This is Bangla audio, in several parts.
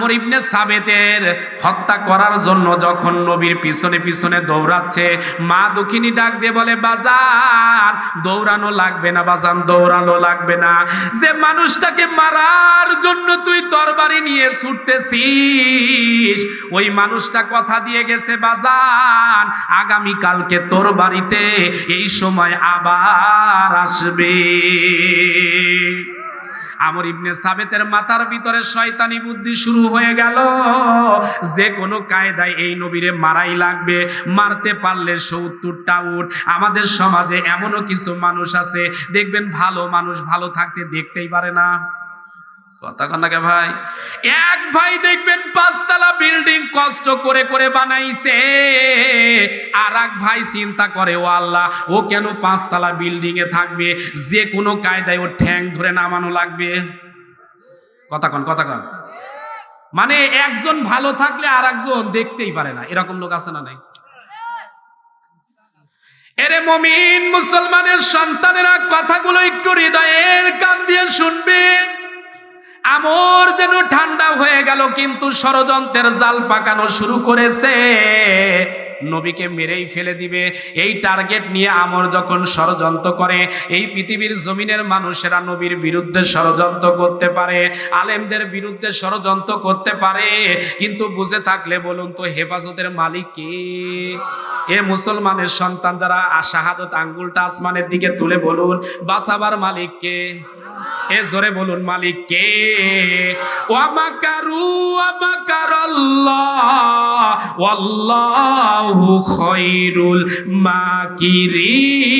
আমর ইবনে সাবেতের হত্যা করার জন্য যখন নবীর পিছনে পিছনে দৌড়াচ্ছে, মা দুঃখিনী ডাক দিয়ে বলে বাজার দৌড়ানো লাগবে না, বাজান, দৌড়ানো লাগবে না। যে মানুষটাকে মারার জন্য তুই তরবারি নিয়ে ছুটতেছিস, ওই মানুষটা কথা দিয়ে গেছে, বাজান, আগামী কালকে তোর বাড়িতে এই সময় আবার আসবে। আমর ইবনে সাবেতের মাথার ভিতরে শয়তানি বুদ্ধি শুরু হয়ে গেল। যে কোনো কায়দায় এই নবীরে মারাই লাগবে, মারতে পারলে সত্তরটা উঠ আমাদের সমাজে এমনও কিছু মানুষ আছে, দেখবেন ভালো মানুষ ভালো থাকতে দেখতেই পারে না। কথা কন্যাকে ভাই? এক ভাই দেখবেন পাঁচতলা বিল্ডিং কষ্ট করে করে বানাইছে আর এক ভাই চিন্তা করে, ও আল্লাহ, ও কেন পাঁচতলা বিল্ডিং এ থাকবে? যে কোনো কায়দায় ও ঠ্যাং ধরে নামানো লাগবে। কথা কন কথা কন। মানে একজন ভালো থাকলে আর একজন দেখতেই পারে না, এরকম লোক আছে না নাই? এরে মমিন মুসলমানের সন্তানেরা কথাগুলো একটু হৃদয়ের কান দিয়ে শুনবেন। আমর যেন ঠান্ডা হয়ে গেল, কিন্তু ষড়যন্ত্রের জাল পাকানো শুরু করেছে। নবীকে মেরেই ফেলে দিবে। এই টার্গেট নিয়ে আমর যখন ষড়যন্ত্র করে, এই পৃথিবীর জমিনের মানুষেরা নবীর বিরুদ্ধে ষড়যন্ত্র করতে পারে, আলেমদের বিরুদ্ধে ষড়যন্ত্র করতে পারে, কিন্তু বুঝে থাকলে বলুন তো, হেফাজতের মালিক কে? এ মুসলমানের সন্তান যারা শাহাদত আঙ্গুলটা আসমানের দিকে তুলে বলুন বাসাবার মালিক কে? এ জোরে বলুন, মালিক কে? ওয়ামাকারু ওয়ামাকারাল্লাহ ওয়াল্লাহু খায়রুল মাকিরিন।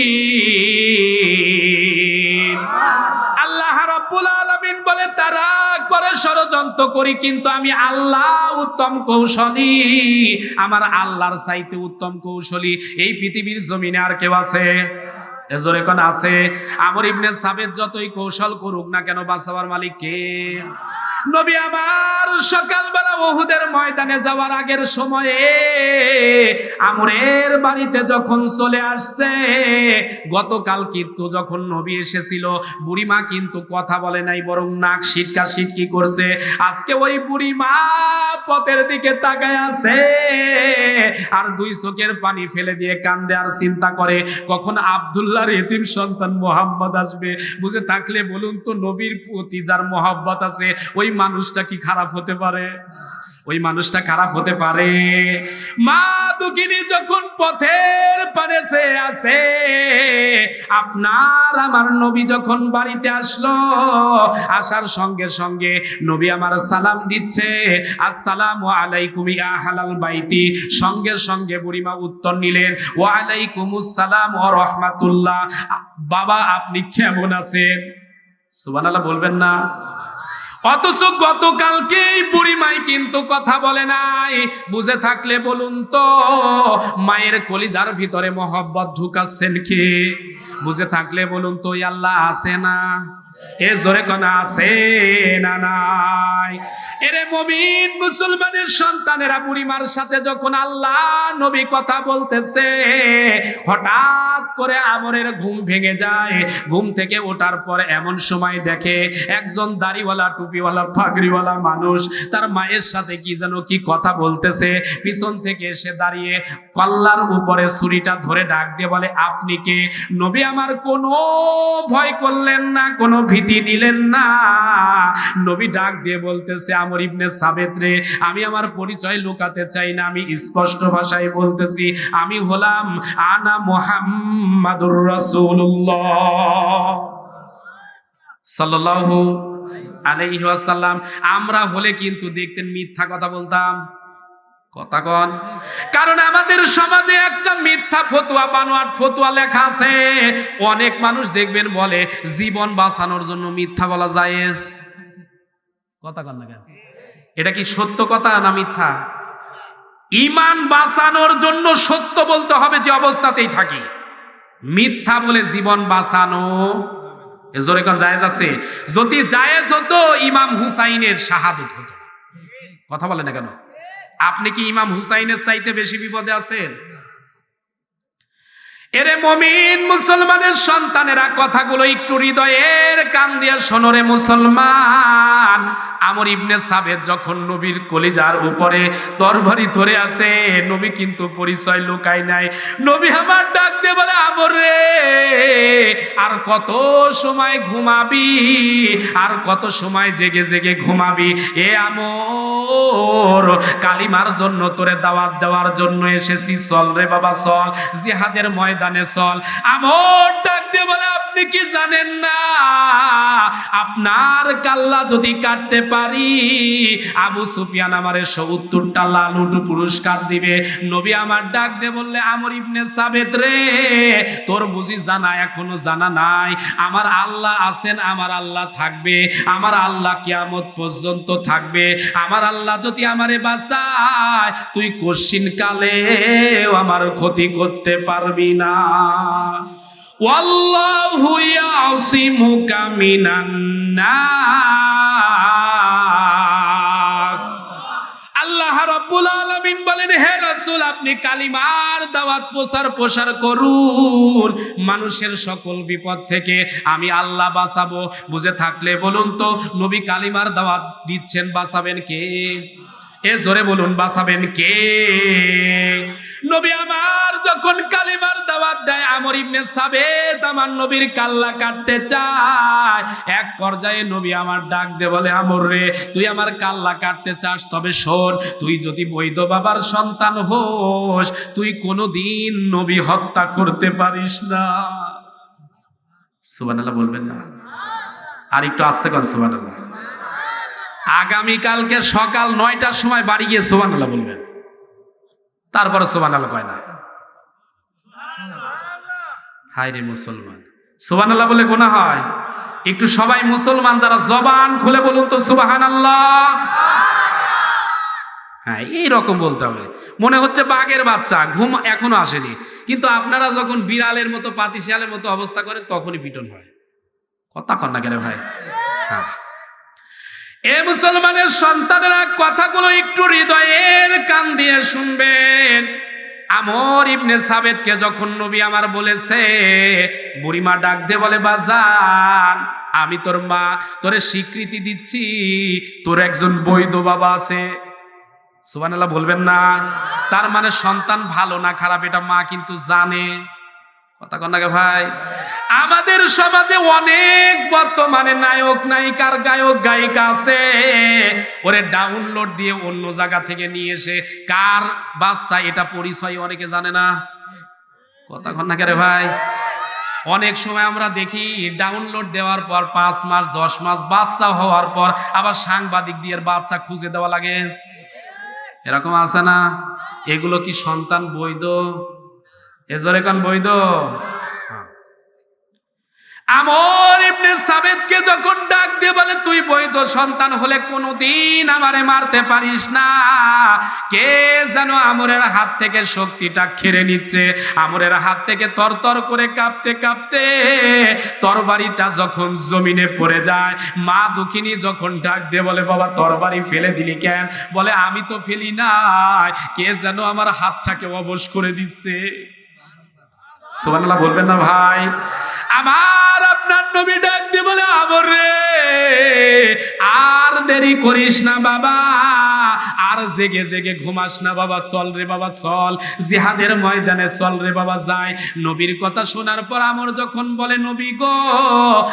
আল্লাহ রাব্বুল আলামিন বলে, তারা করে ষড়যন্ত্র করি, কিন্তু আমি আল্লাহ উত্তম কৌশলী। আমার আল্লাহর চাইতে উত্তম কৌশলী এই পৃথিবীর জমিনে আর কেউ আছে? এজোরে এখন আছে। আমর ইবনে সাবেদ যতই কৌশল করুক না কেন বাঁচাবার মালিক কে নবী আমার সকালবেলা ওহুদের ময়দানে যাওয়ার আগের সময়ে আমরের বাড়িতে যখন চলে আসছে, গতকাল কিন্তু যখন নবী এসেছিল, বুড়িমা কিন্তু কথা বলে নাই, বরং নাক সিটকা সিটকি করছে। আজকে ওই বুড়িমা পথের দিকে তাকায় আছে আর দুই চোখের পানি ফেলে দিয়ে কান্দে আর চিন্তা করে, কখন আবদুল্লাহর এতিম সন্তান মোহাম্মদ আসবে? বুঝে থাকলে বলুন তো, নবীর প্রতি যার মোহাব্বত আছে, ওই মানুষটা কি খারাপ হতে পারে? ওই মানুষটা খারাপ হতে পারে। মা দুঃখিনী যখন পথের পারে সে আছে আপনার আমার নবী যখন বাড়িতে আসলো, আসার সঙ্গে সঙ্গে নবী আমার সালাম দিচ্ছে, আসসালামু আলাইকুম ইয়া হালাল বাইতি। সঙ্গে সঙ্গে বুড়িমা উত্তর নিলেন ওয়া আলাইকুমুস সালাম ওয়া রাহমাতুল্লাহ। বাবা, আপনি কেমন আছেন? সুবহানাল্লাহ বলবেন না। অথচ গতকালকে বুড়িমাই কিন্তু কথা বলে নাই। বুঝে থাকলে বলুন তো, মায়ের কলিজার ভিতরে মহব্বত ঢুকাচ্ছেন কে? বুঝে থাকলে বলুন তো আল্লাহ আছে না? এ জোরে কনা আছে না নাই? এরে মমিন মুসলমানের সন্তানেরা বুড়িমার সাথে যখন আল্লাহ নবী কথা বলতেছে, হঠাৎ করে আমরের ঘুম ভেঙে যায়। ঘুম থেকে ওঠার পর এমন সময় দেখে একজন দাড়িওয়ালা টুপিওয়ালা ফাগরিওয়ালা মানুষ, তার মায়ের সাথে কি যেন কি কথা বলতেছে, পিছন থেকে এসে দাঁড়িয়ে কল্লার উপরে ছুরিটা ধরে ডাক দিয়ে বলে, আপনি কে? নবী আমার কোনো ভয় করলেন না, কোনো ভীতি নিলেন না। নবী ডাক দিয়ে বলতেছে, আমর ইবনে সাবেত রে, আমি আমার পরিচয় লুকাতে চাই না, আমি স্পষ্ট ভাষায় বলতেছি, আমি হলাম আনা মোহাম্মদুর রাসূলুল্লাহ। সাল্লাল্লাহু আলাইহি আমরা হলে কিন্তু দেখতেন মিথ্যা কথা বলতাম। কথা কন। কারণ আমাদের সমাজে একটা মিথ্যা ফতুয়া, বানোয়াট ফতুয়া লেখা আছে। অনেক মানুষ দেখবেন বলে, জীবন বাঁচানোর জন্য মিথ্যা বলা জায়েজ। কথা কন না কেন? এটা কি সত্য কথা না মিথ্যা? ইমান বাঁচানোর জন্য সত্য বলতে হবে যে অবস্থাতেই থাকি। মিথ্যা বলে জীবন বাঁচানো জোরে কোন জায়েজ আছে? যদি জায়েজ হতো, ইমাম হুসাইনের শাহাদত হতো কথা বলে না কেন? আপনি কি ইমাম হুসাইনের চাইতে বেশি বিপদে আছেন? এরে মমিন মুসলমানের সন্তানেরা, কথাগুলো একটু হৃদয়ের কান দিয়ে শোনরে মুসলমান। আমর ইবনে সাবেদ যখন নবীর কলিজার উপরে তরবারি ধরে আছে নবী কিন্তু পরিচয় লুকায় নাই। নবী আমার ডাক দিয়ে বলে আর কত সময় ঘুমাবি? আর কত সময় জেগে জেগে ঘুমাবি? এ আমর, কালিমার জন্য তোরে দাওয়াত দেওয়ার জন্য এসেছি। চল রে বাবা, চল। জিহাদের ময়দানে চল। আমর ডাক দিয়ে বলে, আপনি কি জানেন না? আপনার কাল্লা যদি কাটতে পারি, আবু সুফিয়ান আমারে সত্তরটা লালুটু পুরস্কার দিবে। নবী আমার ডাক দিয়ে বললে, আমর ইবনে সাবেত রে, তোর বুঝি জানা এখনও জানা নাই। আমার আল্লাহ আছেন, আমার আল্লাহ থাকবে। আমার আল্লাহ কিয়ামত পর্যন্ত থাকবে। আমার আল্লাহ যদি আমারে বাঁচায়, তুই কশিন কালে আমার ক্ষতি করতে পারবি না। ওয়াল্লাহু ইয়াসিমুকা মিনান নাস আলামিন বলেন, হে রাসূল, আপনি কালিমার দাওয়াত প্রচার প্রসার করুন। মানুষের সকল বিপদ থেকে আমি আল্লাহ বাঁচাবো। বুঝে থাকলে বলুন তো, নবী কালিমার দাওয়াত দিচ্ছেন, বাঁচাবেন কে? এ জোরে বলুন, বাঁচাবেন কে? নবী আমার যখন কালিমার দাওয়াত দেয়, আমর ইবনে সাবেত আমার নবীর কাল্লা কাটতে চায়। এক পর্যায়ে নবী আমার ডাক দে বলে, আমর রে, তুই আমার কাল্লা কাটতে চাস, তবে শোন, তুই যদি বৈধ বাবার সন্তান হোস, তুই কোনোদিন নবী হত্যা করতে পারিস না। সুবহানাল্লাহ বলবেন না? আর একটু আস্তে কর সুবহানাল্লাহ। আগামীকালকে সকাল নয়টার সময় বাড়ি গিয়ে সুবহানাল্লাহ বলবেন। তারপরে সুবহানাল্লাহ কয় না। হায় রে মুসলমান। সুবহানাল্লাহ বলে গোনা হয়। একটু সবাই মুসলমান যারা জবান খুলে বলুন তো সুবাহান আল্লাহ হ্যাঁ এইরকম বলতে হবে। মনে হচ্ছে বাঘের বাচ্চা ঘুম এখনও আসেনি। কিন্তু আপনারা যখন বিড়ালের মতো পাতিশিয়ালের মতো অবস্থা করেন তখনই পিটন হয়। কথা কন না কেন ভাই? হ্যাঁ। এ মুসলমানের সন্তানেরা কথাগুলো একটু হৃদয়ের কান দিয়ে শুনবেন। আমর ইবনে সাবেদকে যখন নবী আমার বলেছে, বুড়িমা ডাক দে বলে, বাজান, আমি তোর মা, তোরে স্বীকৃতি দিচ্ছি, তোর একজন বৈধ বাবা আছে। সুবহানাল্লাহ, বলবেন না। তার মানে সন্তান ভালো না খারাপ, এটা মা কিন্তু জানে। কথা কন নাকি ভাই? আমাদের সমাজে অনেক বর্তমানে নায়ক, নায়িকার গায়ক, গায়িকা আছে। ওরে ডাউনলোড দিয়ে অন্য জায়গা থেকে নিয়ে এসে, কার বাচ্চা এটা পরিচয় অনেকে জানে না? কথা কন নাকি রে ভাই? অনেক সময় আমরা দেখি ডাউনলোড দেওয়ার পর, পাঁচ মাস, দশ মাস বাচ্চা হওয়ার পর আবার সাংবাদিক দিয়ে বাচ্চা খুঁজে দেওয়া লাগে। এরকম আছে না? এগুলো কি সন্তান বৈধ? এজরে কান বৈধ? আমর ইবনে সাবেদকে যখন ডাক দিয়ে বলে, তুই বৈধ সন্তান হলে কোনোদিন আমারে মারতে পারিস না। কে যেন আমরের হাত থেকে শক্তিটা খেড়ে নিচ্ছে। আমরের হাত থেকে তরতর করে কাঁপতে কাঁপতে তরবারিটা যখন জমিনে পড়ে যায়, মা দুঃখিনী যখন ডাক দিয়ে বলে, বাবা, তরবারি ফেলে দিলি কেন? বলে, আমি তো ফেলি নাই। কে যেন আমার হাতটাকে অবশ করে দিচ্ছে। সুবহানাল্লাহ বলবেন না ভাই? আমার আপনার নবী ডাক দিয়ে বলে আমর রে আর দেরি করিস না বাবা। আর জেগে জেগে ঘুমাস না বাবা, চল রে বাবা, চল। জিহাদের ময়দানে চল রে বাবা, যায়। নবীর কথা শোনার পর আমর যখন বলে, নবী গো,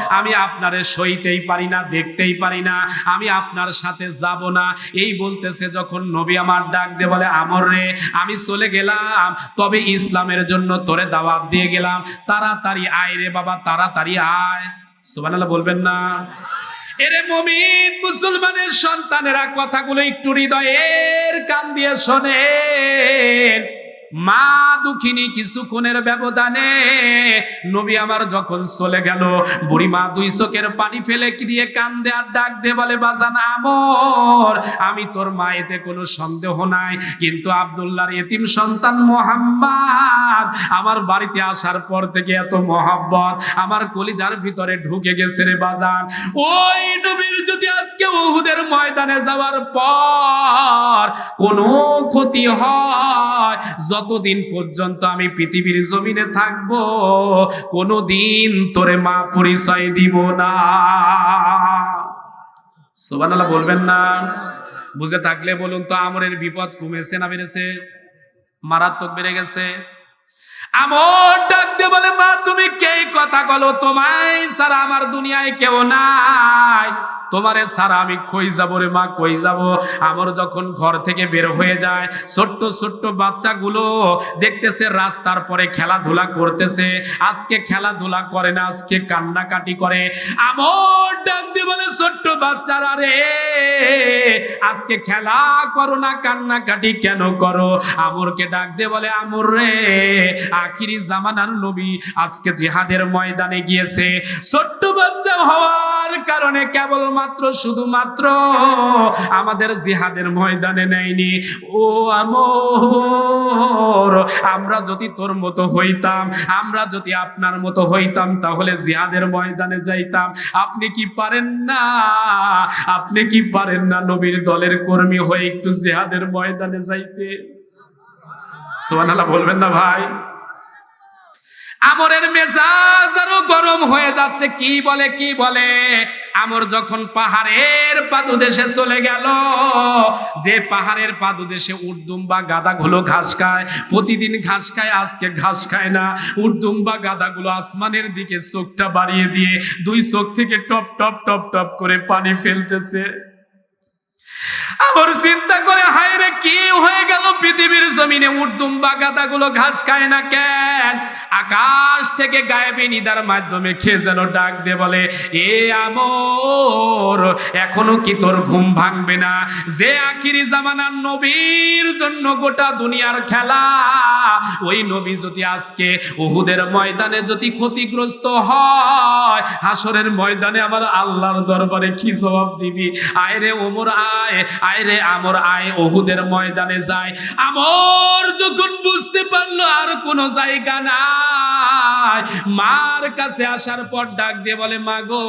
আমি আপনারে সইতেই পারি না, দেখতেই পারি না, আমি আপনার সাথে যাব না। এই বলতেছে যখন নবী আমার ডাক দিয়ে বলে, আমর রে, আমি চলে গেলাম, তবে ইসলামের জন্য তোরে দাওয়াত দিয়ে গেলাম। তাড়াতাড়ি আয় রে বাবা, তাড়াতাড়ি আয়। সুবহানাল্লাহ বলবেন না। এরে মমিন মুসলমানের সন্তানেরা কথাগুলো একটু হৃদয়ের কান দিয়ে শোনেন। মা দুঃখিনী কিছুক্ষণের ব্যবধানে নবী আমার যখন চলে গেল বুড়ি মা দুই চোখের পানি ফেলে দিয়ে কান্দে আর ডাক দে বলে, বাজান আমর, আমি তোর মা এতে কোনো সন্দেহ নাই, কিন্তু আবদুল্লাহর এতিম সন্তান মোহাম্মদ আমার বাড়িতে আসার পর থেকে এত মহাব্বত, আমার কলিজার ভিতরে ঢুকে গেছে রে বাজান। ওই নবীর যদি আজকে উহুদের ময়দানে যাওয়ার পর কোনো ক্ষতি হয় যতদিন পর্যন্ত আমি পৃথিবীর জমিনে থাকব কোনো দিন তোরে মা পরিচয় দিব না। সোবানাল্লাহ বলবেন না। বুঝে থাকলে বলুন তো, আমরের বিপদ কমেছে না বেড়েছে? মারাত্মক বেড়ে গেছে। আমর ডাক দিয়ে বলে, মা, তুমি কে? কথা বলো। তোমায় সারা আমার দুনিয়ায় কেউ নাই। তোমারে সারা আমি কই যাব রে মা, কই যাব? আমার যখন ঘর থেকে বের হয়ে যায়, ছোট্ট ছোট্ট বাচ্চাগুলো দেখতেছে রাস্তার পরে খেলাধুলা করতেছে। আজকে খেলাধুলা করে না, আজকে কান্নাকাটি করে। আমর ডাক দিয়ে বলে, ছোট্ট বাচ্চারা রে, আজকে খেলা করো না, কান্নাকাটি কেন করো? আমরকে ডাক দিয়ে বলে, আমর রে, আখিরি জামানার নবী আজকে জিহাদের ময়দানে গিয়েছে। ছোট্ট বাচ্চা হওয়ার কারণে কেবলমাত্র শুধুমাত্র শুধুমাত্র আমাদের জিহাদের ময়দানে নেয়নি। ও আমর, আমরা যদি তোর মতো হইতাম, আমরা যদি আপনার মতো হইতাম, তাহলে জিহাদের ময়দানে যাইতাম। আপনি কি পারেন না? আপনি কি পারেন না নবীর দলের কর্মী হয়ে একটু জিহাদের ময়দানে যাইতে? সোয়ানালা বলবেন না ভাই। আমরের মেজাজ আরও গরম হয়ে যাচ্ছে। কি বলে কি বলে? আমর যখন পাহাড়ের পাদুদেশে চলে গেল, যে পাহাড়ের পাদুদেশে উর্দুম বা গাদাগুলো ঘাস খায়, প্রতিদিন ঘাস খায়, আজকে ঘাস খায় না। উর্দুম বা গাদাগুলো আসমানের দিকে চোখটা বাড়িয়ে দিয়ে দুই চোখ থেকে টপ টপ টপ টপ করে পানি ফেলতেছে। আমার চিন্তা করে হায় রে কি হয়ে গেল পৃথিবীর জমিনে? উর্দুম বা গাদাগুলো ঘাস খায় না কেন? আকাশ থেকে গায়েবে নিদার মাধ্যমে খেয়ে যেন ডাক দে বলে, এ আমর, এখনও কি তোর ঘুম ভাঙবে না? যে আখিরি জামানার নবীর জন্য গোটা দুনিয়ার খেলা, ওই নবী যদি আজকে উহুদের ময়দানে যদি ক্ষতিগ্রস্ত হয় হাসরের ময়দানে আমার আল্লাহর দরবারে কি জবাব দিবি? আয় রে ওমর, আয়। আয় রে আমর, আয় ওহুদের ময়দানে যায়। আমর যখন বুঝতে পারল আর কোনো জায়গা নাই, মার কাছে আসার পর ডাক দিয়ে বলে মা গো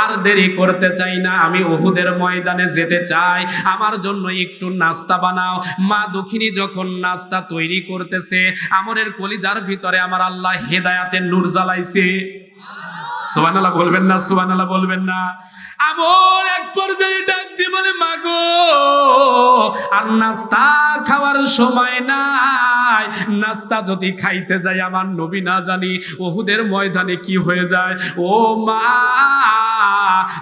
আর দেরি করতে চাই না, আমি ওহুদের ময়দানে যেতে চাই। আমার জন্য একটু নাস্তা বানাও। মা দক্ষিণী যখন নাস্তা তৈরি করতেছে, আমরের কলিজার ভিতরে আমার আল্লাহ হেদায়াতের নূর জ্বালাইছে। সুবহানাল্লাহ বলবেন না, সুবহানাল্লাহ বলবেন না। আমর এক পর্যায়ে ডাক দিয়ে বলে, মাগো, আর নাস্তা খাওয়ার সময় নাই নাস্তা যদি খাইতে যাই, আমার নবী না জানি ওহুদের ময়দানে কি হয়ে যায়। ও মা,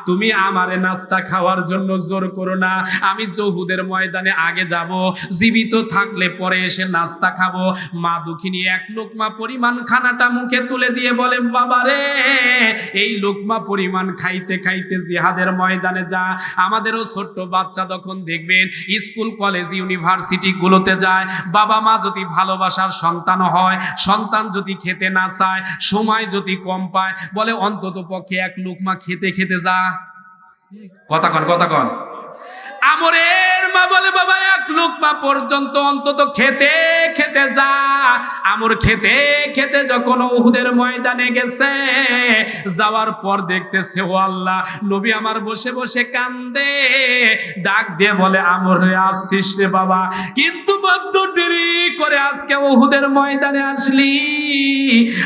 তুমি আমারে নাস্তা খাওয়ার জন্য জোর করো না। আমি জহুদের ময়দানে আগে যাব, জীবিত থাকলে পরে এসে নাস্তা খাব। মা দুঃখিনী এক লোকমা পরিমাণ খানাটা মুখে তুলে দিয়ে বলে, বাবা রে, এই লোকমা পরিমাণ খাইতে খাইতে জিহাদের ময়দানে যা। আমাদেরও ছোট্ট বাচ্চা তখন দেখবেন, স্কুল, কলেজ ইউনিভার্সিটি গুলোতে যায়। বাবা মা যদি ভালোবাসার সন্তান হয়। সন্তান যদি খেতে না চায়, সময় যদি কম পায়, বলে অন্তত পক্ষে এক লোকমা খেতে খেতে যা। কথা কন কথা কন। আমরের মা বলে, বাবা, এক লোকমা পর্যন্ত অন্তত খেতে খেতে যা। আমর খেতে খেতে যখন উহুদের ময়দানে গেছে, যাওয়ার পর দেখতেছে, ও আল্লাহ, নবী আমার বসে বসে কান্দে। ডাক দিয়ে বলে, আমর রে আসছিস রে বাবা। কিন্তু বদ্ধ দেরি করে আজকে উহুদের ময়দানে আসলি।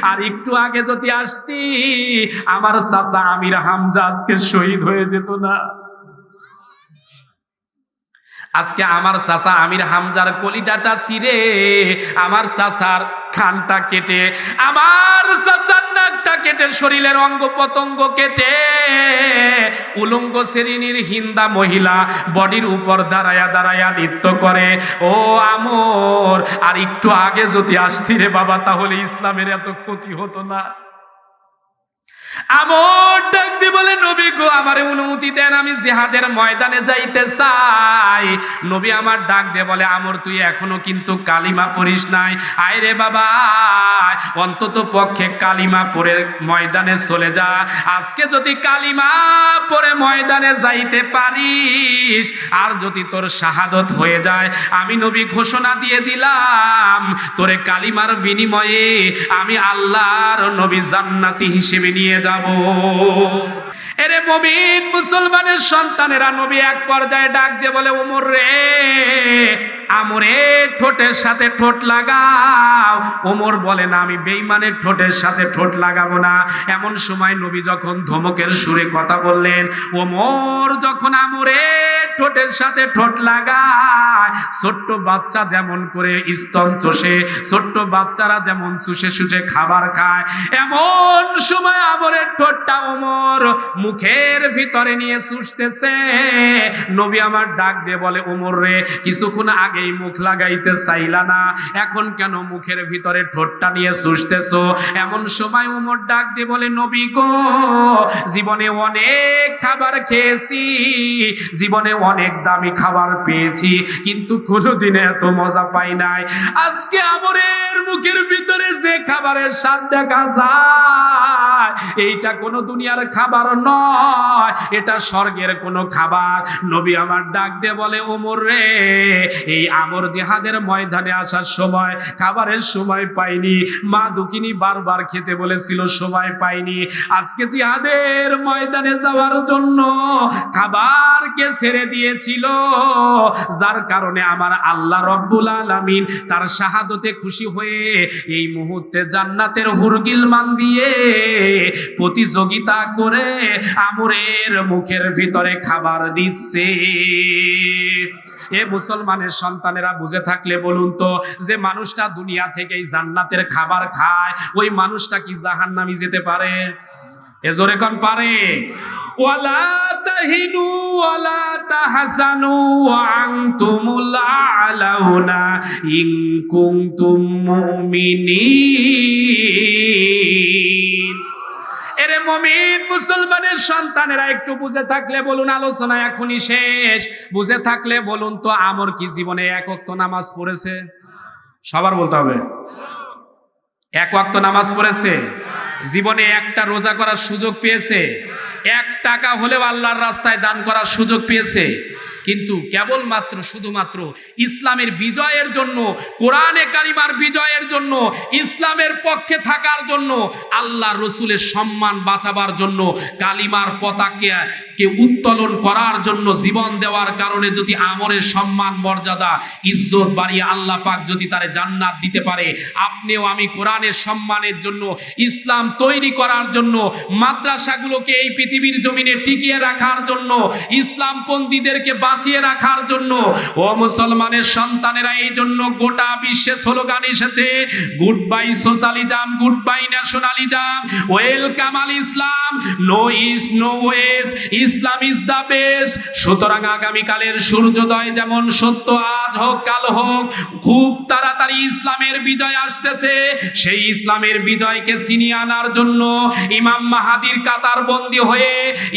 আর একটু আগে যদি আসতি, আমার চাচা আমির হামজা আজকে শহীদ হয়ে যেত না। আজকে আমার চাচা আমির হামজার কলিটাটা ছিঁড়ে আমার চাচার খানটা কেটে, আমার চাচার নাকটা কেটে, শরীরের অঙ্গ প্রত্যঙ্গ কেটে, উলঙ্গ শ্রেণির হিন্দা মহিলা বডির উপর দাঁড়ায়া দাঁড়ায়া নৃত্য করে। ও আমর, আর একটু আগে যদি আসতি রে বাবা, তাহলে ইসলামের এত ক্ষতি হতো না। আমর ডাক দি বলে, নবী গো, আমারে অনুমতি দেন, আমি জিহাদের ময়দানে যাইতে চাই। নবী আমার ডাক দে বলে, আমর, তুই এখনও কিন্তু কালিমা পড়িস নাই। আয় রে বাবা, অন্তত পক্ষে কালিমা পড়ে ময়দানে চলে যা। আজকে যদি কালিমা পড়ে ময়দানে যাইতে পারিস, আর যদি তোর শাহাদত হয়ে যায়, আমি নবী ঘোষণা দিয়ে দিলাম, তোরে কালিমার বিনিময়ে আমি আল্লাহর নবী জান্নাতি হিসেবে নিয়ে যাব। এরে মমিন মুসলমানের সন্তানেরা নবী এক পর্যায়ে ডাক দিয়ে বলে ওমর রে আমরের ঠোঁটের সাথে ঠোঁট লাগাও। ওমর বলে, না, আমি বেইমানের ঠোঁটের সাথে ঠোঁট লাগাবো না। এমন সময় নবী যখন ধমকের সুরে কথা বললেন, ওমর যখন আমরে ঠোঁটের সাথে ঠোঁট লাগায়, ছোট্ট বাচ্চা যেমন করে স্তন চষে, ছোট্ট বাচ্চারা যেমন চুষে চুষে খাবার খায়, এমন সময় আমরের ঠোঁটটা ওমর মুখের ভিতরে নিয়ে চুষতেছে। নবী আমার ডাক দিয়ে বলে, ওমর রে, কিছুক্ষণ আগেই মুখ লাগাইতে চাইলা না। এখন কেন মুখের ভিতরে ঠোঁটটা নিয়ে চুষতেছো এমন সময় ওমর ডাক দিয়ে বলে, নবী গো, জীবনে অনেক খাবার খেয়েছি, জীবনে অনেক দামি খাবার পেয়েছি, কিন্তু কোনোদিনে এত মজা পাই নাই। আজকে আমরের মুখের ভিতরে যে খাবারের স্বাদ দেখা যায়, এইটা কোনো দুনিয়ার খাবার নয়, এটা স্বর্গের কোনো খাবার। নবী আমার ডাক দিয়ে বলে ওমর রে, এই আমর জেহাদের ময়দানে আসার সময়, খাবারের সময় পাইনি। মা দুকিনি বারবার খেতে বলেছিল, সময় পাইনি। আজকে জিহাদের ময়দানে যাওয়ার জন্য খাবারকে ছেড়ে দিয়েছিল। যার কারণে আমার আল্লাহ রব্বুল আলামিন তার শাহাদতে খুশি হয়ে এই মুহূর্তে জান্নাতের হুরগিল মান দিয়ে প্রতিযোগিতা করে আমরের মুখের ভিতরে খাবার দিচ্ছে। এ মুসলমানের সন্তানেরা বুঝে থাকলে বলুন তো, যে মানুষটা দুনিয়া থেকেই জান্নাতের খাবার খায়, ওই মানুষটা কি জাহান্নামি যেতে পারে? এ জোরে কোন পারে। ওয়ালা তাহিনু ওয়ালা এরে মমিন মুসলমানের সন্তানেরা একটু বুঝে থাকলে বলুন, আলোচনা এখনই শেষ। বুঝে থাকলে বলুন তো, আমর কি জীবনে এক ওয়াক্ত নামাজ পড়েছে? সবার বলতে হবে। এক ওয়াক্ত নামাজ পড়েছে? জীবনে একটা রোজা করার সুযোগ পেয়েছে। এক টাকা হলেও আল্লাহর রাস্তায় দান করার সুযোগ পেয়েছে। কিন্তু কেবলমাত্র, শুধুমাত্র ইসলামের বিজয়ের জন্য, কোরআনে কারিমার বিজয়ের জন্য, ইসলামের পক্ষে থাকার জন্য, আল্লাহ রসুলের সম্মান বাঁচাবার জন্য, কালিমার পতাকে কে উত্তোলন করার জন্য জীবন দেওয়ার কারণে যদি আমরের সম্মান, মর্যাদা, ইজ্জত বাড়িয়ে আল্লাহ পাক যদি তারে জান্নাত দিতে পারে, আপনিও আমি কোরআনের সম্মানের জন্য ইসলাম তৈরি করার জন্য, মাদ্রাসাগুলোকে এই পৃথিবীর জমিনে টিকিয়ে রাখার জন্য, ইসলামপন্থীদেরকে বাঁচিয়ে রাখার জন্য, ও মুসলমানের সন্তানেরা এই জন্য গোটা বিশ্বে স্লোগান এসেছে good bye socialism good bye nationalism welcome Al Islam no east no west Islam is the best সুতরাং আগামীকালের সূর্যোদয় যেমন সত্য, আজ হোক, কাল হোক, খুব তাড়াতাড়ি ইসলামের বিজয় আসতেছে, সেই ইসলামের বিজয়কে ছিনিয়ে আনার জন্য ইমাম মাহাদির কাতার বন্দী হয়ে,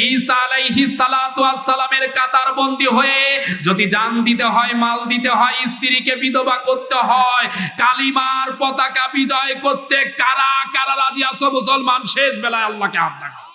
ঈসা আলাইহিস সালাতু ওয়াস সালামের কাতার বন্দী হয়ে, যদি জান দিতে হয়, মাল দিতে হয়, স্ত্রীকে বিধবা করতে হয়, কালিমার পতাকা বিজয় করতে কারা কারা রাজি আছো মুসলমান? শেষ বেলায় আল্লাহকে হাত